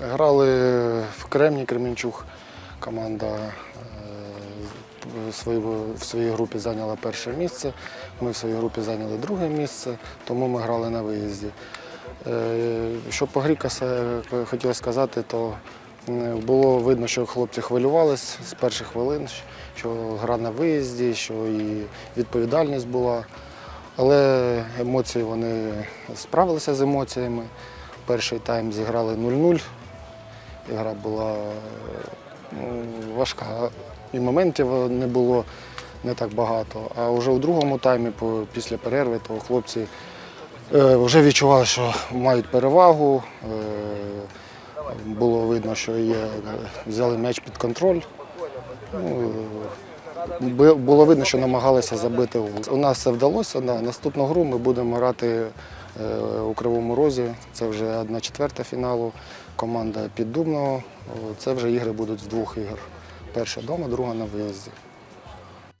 Грали в Кремні, Кременчуг. Команда е, в своїй, групі зайняла перше місце. Ми в своїй групі зайняли друге місце, тому ми грали на виїзді. Е, Що по грі каса- хотів сказати, то було видно, що хлопці хвилювалися з перших хвилин, що гра на виїзді, що і відповідальність була. Але емоції вони справилися з емоціями. Перший тайм зіграли 0-0. Гра була ну, важка. І моментів не було не так багато. А вже у другому таймі, після перерви, то хлопці е, вже відчували, що мають перевагу. Е, було видно, що є, взяли м'яч під контроль. Ну, Було видно, що намагалися забити. У нас це вдалося. Да. Наступну гру ми будемо грати у Кривому Розі. Це вже одна четверта фіналу. Команда Піддубного. Це вже ігри будуть з двох ігор. Перша вдома, друга на виїзді.